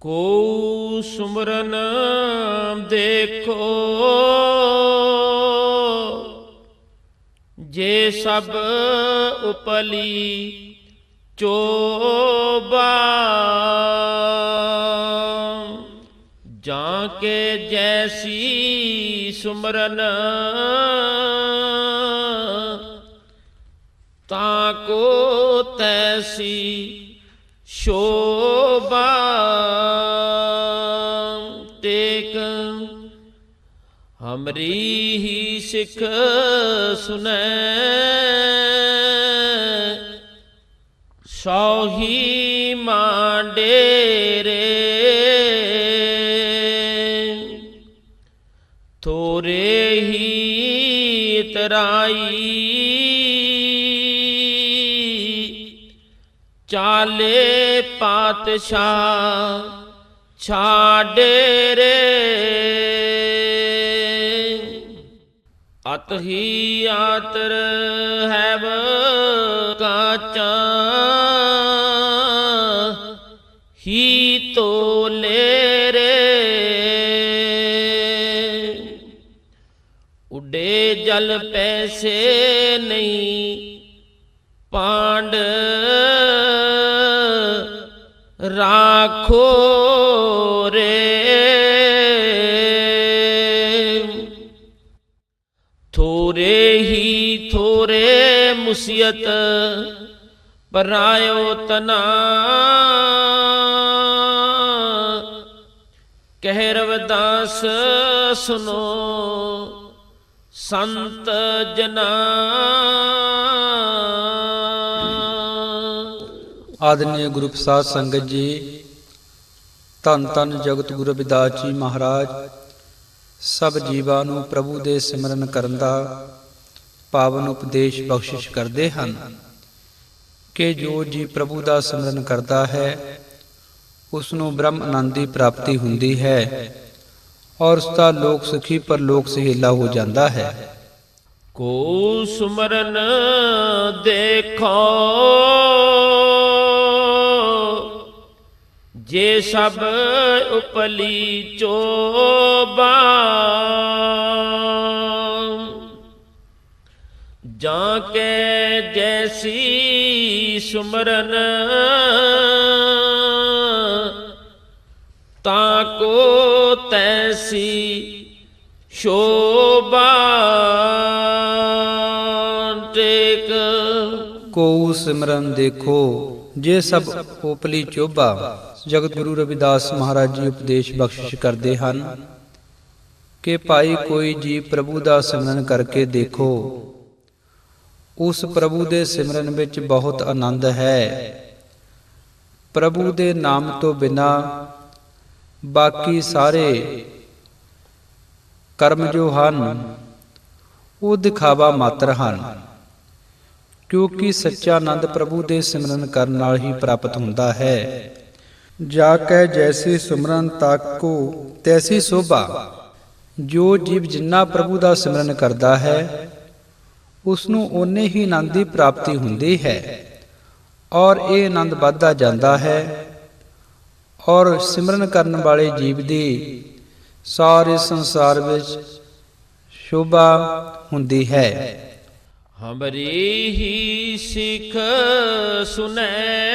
ਕੋ ਸੁਮਰਨ ਦੇਖੋ ਜੇ ਸਭ ਉਪਲੀ ਚੋਬਾ ਜਾਂ ਕੇ ਜੈਸੀ ਸੁਮਰਨ ਤਾ ਕੋ ਹਮਰੀ ਹੀ ਸਿੱਖ ਸੁਨੈ। ਸੌਹੀ ਮਾਂਡੇਰੇ। ਤੋਰੇ ਹੀ ਤਰਾਈ। ਚਾਲੇ ਪਾਤਸ਼ਾਹ ਛਾੜੇ ਰੇ ਅਤ ਹੀ ਆਤਰ ਹੈਵ ਕਾਚਾ। ਹੀ ਤੋਲੇ ਰੇ ਉਡੇ ਜਲ ਪੈਸੇ ਨਹੀਂ ਪਾਂਡ। ਰਾਖੋ ਰੇ। ਮੁਸੀਅਤ ਪਰਾਇਓ ਤਨਾ। ਕਹਿ ਰਵਦਾਸ, ਸੁਨੋ ਸੰਤ ਜਨਾ। ਆਦਰਨੀय ਗੁਰੂ ਪ੍ਰਸਾਦ ਸੰਗਤ ਜੀ, ਧੰਨ ਧੰਨ ਜਗਤ ਗੁਰੂ ਰਵਿਦਾਸ ਜੀ ਮਹਾਰਾਜ, ਸਭ ਜੀਵਾਂ ਨੂੰ ਪ੍ਰਭੂ ਦੇ ਸਿਮਰਨ ਕਰਨ ਦਾ ਪਾਵਨ ਉਪਦੇਸ਼ ਬਖਸ਼ਿਸ਼ ਕਰਦੇ ਹਨ ਕਿ ਜੋ ਜੀ ਪ੍ਰਭੂ ਦਾ ਸਿਮਰਨ ਕਰਦਾ ਹੈ ਉਸ ਨੂੰ ਬ੍ਰਹਮ ਆਨੰਦ ਦੀ ਪ੍ਰਾਪਤੀ ਹੁੰਦੀ ਹੈ ਔਰ ਉਸ ਦਾ ਲੋਕ ਸੁਖੀ ਪਰ ਲੋਕ ਸਹੇਲਾ ਹੋ ਜਾਂਦਾ ਹੈ। ਕੋ ਸੁਮਰਨ ਦੇਖੋ, ਜੇ ਸਭ ਉਪਲੀ ਚੋਬਾ ਜਾਂ ਕੇ ਜੈਸੀ ਸੁਮਰਨ ਤਾ ਕੋ ਤੈਸੀ ਸ਼ੋਭਾ ਟੇਕ। ਕੋ ਸਿਮਰਨ ਦੇਖੋ, ਜੇ ਸਭ ਉਪਲੀ ਚੋਭਾ, ਜਗਤ ਗੁਰੂ ਰਵਿਦਾਸ ਮਹਾਰਾਜ ਜੀ ਉਪਦੇਸ਼ ਬਖਸ਼ਿਸ਼ ਕਰਦੇ ਹਨ। ਕਿ ਭਾਈ ਕੋਈ ਜੀ ਪ੍ਰਭੂ ਦਾ ਸਿਮਰਨ ਕਰਕੇ ਦੇਖੋ ਉਸ ਪ੍ਰਭੂ ਦੇ ਸਿਮਰਨ ਵਿੱਚ ਬਹੁਤ ਆਨੰਦ ਹੈ। ਪ੍ਰਭੂ ਦੇ ਨਾਮ ਤੋਂ ਬਿਨਾ ਬਾਕੀ ਸਾਰੇ ਕਰਮ ਜੋ ਹਨ, ਉਹ ਦਿਖਾਵਾ ਮਾਤਰ ਹਨ, ਕਿਉਂਕਿ ਸੱਚਾ ਆਨੰਦ ਪ੍ਰਭੂ ਦੇ ਸਿਮਰਨ ਕਰਨ ਨਾਲ ਹੀ ਪ੍ਰਾਪਤ ਹੁੰਦਾ ਹੈ। ਜਾ ਕੈ ਜੈਸੀ ਸਿਮਰਨ ਤਾਕੋ ਤੈਸੀ ਸੋਭਾ, ਜੋ ਜੀਵ ਜਿੰਨਾ ਪ੍ਰਭੂ ਦਾ ਸਿਮਰਨ ਕਰਦਾ ਹੈ ਉਸ ਨੂੰ ਓਨੇ ਹੀ ਆਨੰਦ ਦੀ ਪ੍ਰਾਪਤੀ ਹੁੰਦੀ ਹੈ। ਔਰ ਇਹ ਆਨੰਦ ਵੱਧਦਾ ਜਾਂਦਾ ਹੈ। ਔਰ ਸਿਮਰਨ ਕਰਨ ਵਾਲੇ ਜੀਵ ਦੀ ਸਾਰੇ ਸੰਸਾਰ ਵਿੱਚ ਸ਼ੋਭਾ ਹੁੰਦੀ ਹੈ। ਹਮਰੀ ਹੀ ਸਿੱਖ ਸੁਨੈ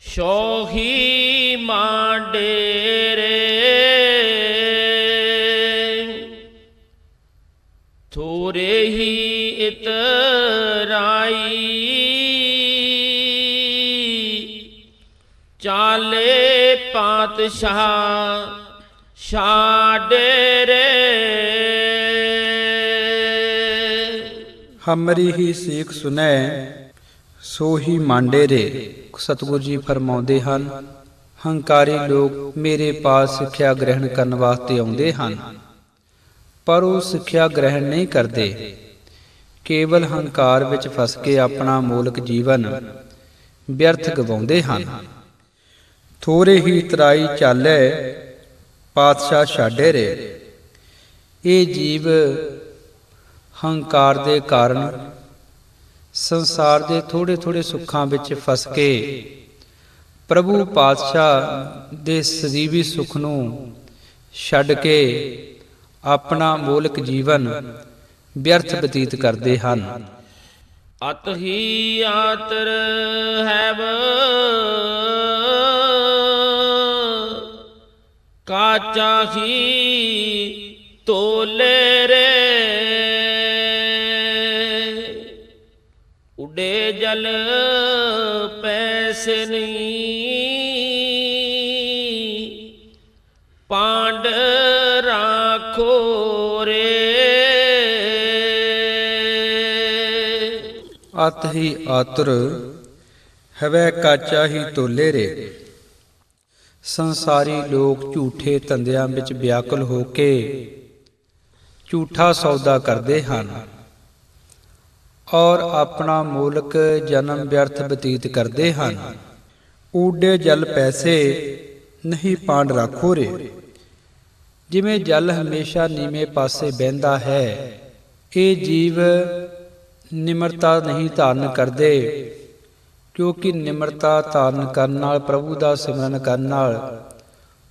ਸੋਹੀ ਇਤਰਾਈ ਚਾਲੇ ਪਾਤਸ਼ਾਹ ਛਾੜੇ ਰੇ। ਹਮਰੀ ਹੀ ਸੀਖ ਸੁਨੈ ਸੋ ਹੀ ਮਾਂਡੇ ਰੇ। ਸਤਿਗੁਰੂ ਜੀ ਫਰਮਾਉਂਦੇ ਹਨ, ਹੰਕਾਰੀ ਲੋਕ ਮੇਰੇ ਪਾਸ ਸਿੱਖਿਆ ਗ੍ਰਹਿਣ ਕਰਨ ਵਾਸਤੇ ਆਉਂਦੇ ਹਨ। ਪਰ ਉਹ ਸਿੱਖਿਆ ਗ੍ਰਹਿਣ ਨਹੀਂ ਕਰਦੇ। ਕੇਵਲ ਹੰਕਾਰ ਵਿੱਚ ਫਸ ਕੇ ਆਪਣਾ ਮੂਲਕ ਜੀਵਨ ਵਿਅਰਥ ਗਵਾਉਂਦੇ ਹਨ। ਥੋੜੇ ਹੀ ਤਰਾਈ ਚਾਲੇ ਪਾਤਸ਼ਾਹ ਛਾੜੇ ਰੇ। ਇਹ ਜੀਵ ਹੰਕਾਰ ਦੇ ਕਾਰਨ ਸੰਸਾਰ ਦੇ ਥੋੜੇ ਥੋੜੇ ਸੁੱਖਾਂ ਵਿੱਚ ਫਸ ਕੇ ਪ੍ਰਭੂ ਪਾਤਸ਼ਾਹ ਦੇ ਸਜੀਵੀ ਸੁਖ ਨੂੰ ਛੱਡ ਕੇ ਆਪਣਾ ਮੂਲਕ ਜੀਵਨ ਵਿਅਰਥ ਬਤੀਤ ਕਰਦੇ ਹਨ। ਅਤ ਹੀ ਆਤਰ ਹੈਵ। ਕਾਚਾ ਹੀ ਤੋਲੇ ਰੇ। ਉਡੇ ਜਲ ਪੈਸੇ ਨਹੀਂ। ਪਾਂਡ ਰਾਖੋ ਅਤ ਹੀ ਆਤੁਰ ਹਵੈ ਕਾਚਾ ਹੀ ਤੋਲੇ ਰੇ। ਸੰਸਾਰੀ ਲੋਕ ਝੂਠੇ ਧੰਦਿਆਂ ਵਿੱਚ ਵਿਆਕੁਲ ਹੋ ਕੇ ਝੂਠਾ ਸੌਦਾ ਕਰਦੇ ਹਨ ਔਰ ਆਪਣਾ ਮੂਲਕ ਜਨਮ ਵਿਅਰਥ ਬਤੀਤ ਕਰਦੇ ਹਨ। ਊਡੇ ਜਲ ਪੈਸੇ ਨਹੀਂ ਪਾਂਡ ਰੱਖੋ ਰੇ। ਜਿਵੇਂ ਜਲ ਹਮੇਸ਼ਾ ਨੀਵੇਂ ਪਾਸੇ ਬਹਿੰਦਾ ਹੈ, ਇਹ ਜੀਵ ਨਿਮਰਤਾ ਨਹੀਂ ਧਾਰਨ ਕਰਦੇ, ਕਿਉਂਕਿ ਨਿਮਰਤਾ ਧਾਰਨ ਕਰਨ ਨਾਲ, ਪ੍ਰਭੂ ਦਾ ਸਿਮਰਨ ਕਰਨ ਨਾਲ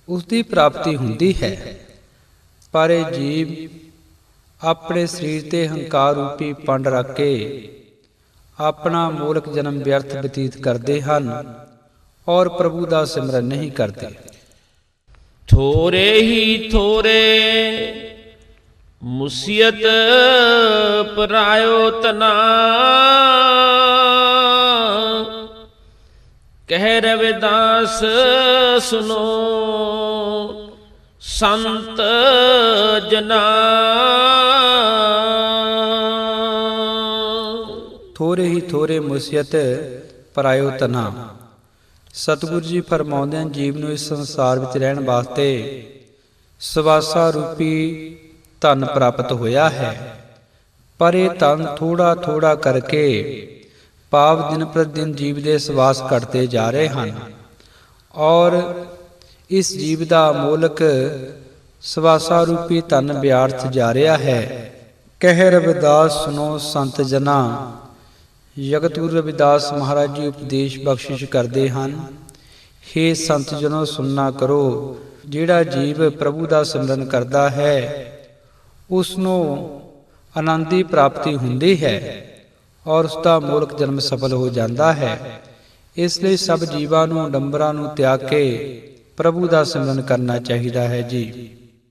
ਉਸ ਦੀ ਪ੍ਰਾਪਤੀ ਹੁੰਦੀ ਹੈ। ਪਰ ਇਹ ਜੀਵ ਆਪਣੇ ਸਰੀਰ ਤੇ ਹੰਕਾਰ ਰੂਪੀ ਪੰਡ ਰੱਖ ਕੇ ਆਪਣਾ ਮੂਲਕ ਜਨਮ ਵਿਅਰਥ ਬਤੀਤ ਕਰਦੇ ਹਨ ਔਰ ਪ੍ਰਭੂ ਦਾ ਸਿਮਰਨ ਨਹੀਂ ਕਰਦੇ। ਥੋਰੇ ਹੀ ਥੋਰੇ ਮੁਸੀਅਤ ਪਰਾਇਓ ਤਨਾ ਕਹਿ ਰਵਿਦਾਸ ਸੁਨੋ, ਸੰਤ ਜਨਾ। ਥੋਰੇ ਹੀ ਥੋਰੇ ਮੁਸੀਅਤ ਪਰਾਇਓ ਤਨਾ ਸਤਿਗੁਰੂ ਜੀ ਫਰਮਾਉਂਦੇ ਹਨ, ਜੀਵ ਨੂੰ ਇਸ ਸੰਸਾਰ ਵਿੱਚ ਰਹਿਣ ਵਾਸਤੇ ਸਵਾਸਾ ਰੂਪੀ ਧਨ ਪ੍ਰਾਪਤ ਹੋਇਆ ਹੈ। ਪਰ ਇਹ ਧਨ ਥੋੜਾ ਥੋੜਾ ਕਰਕੇ ਪਾਪ ਦਿਨ ਪ੍ਰਤੀ ਦਿਨ ਜੀਵ ਦੇ ਸਵਾਸ ਘਟਦੇ ਜਾ ਰਹੇ ਹਨ। ਔਰ ਇਸ ਜੀਵ ਦਾ ਮੂਲਕ ਸਵਾਸਾ ਰੂਪੀ ਧਨ ਵਿਅਰਥ ਜਾ ਰਿਹਾ ਹੈ। ਕਹਿ ਰਵਿਦਾਸ ਸੁਨੋ ਸੰਤ ਜਨਾ ਜਗਤ ਗੁਰੂ ਰਵਿਦਾਸ ਮਹਾਰਾਜ ਜੀ ਉਪਦੇਸ਼ ਬਖਸ਼ਿਸ਼ ਕਰਦੇ ਹਨ। हे ਸੰਤ ਜਨੋ, ਸੁਣਨਾ ਕਰੋ, ਜਿਹੜਾ ਜੀਵ ਪ੍ਰਭੂ ਦਾ ਸਿਮਰਨ ਕਰਦਾ ਹੈ ਉਸ ਨੂੰ ਆਨੰਦੀ ਪ੍ਰਾਪਤੀ ਹੁੰਦੀ ਹੈ ਔਰ ਉਸ ਦਾ ਮੂਲਕ ਜਨਮ ਸਫਲ ਹੋ ਜਾਂਦਾ ਹੈ। ਇਸ ਲਈ ਸਭ ਜੀਵਾਂ ਨੂੰ, ਡੰਬਰਾਂ ਨੂੰ ਤਿਆਗ ਕੇ ਪ੍ਰਭੂ ਦਾ ਸਿਮਰਨ ਕਰਨਾ ਚਾਹੀਦਾ ਹੈ ਜੀ।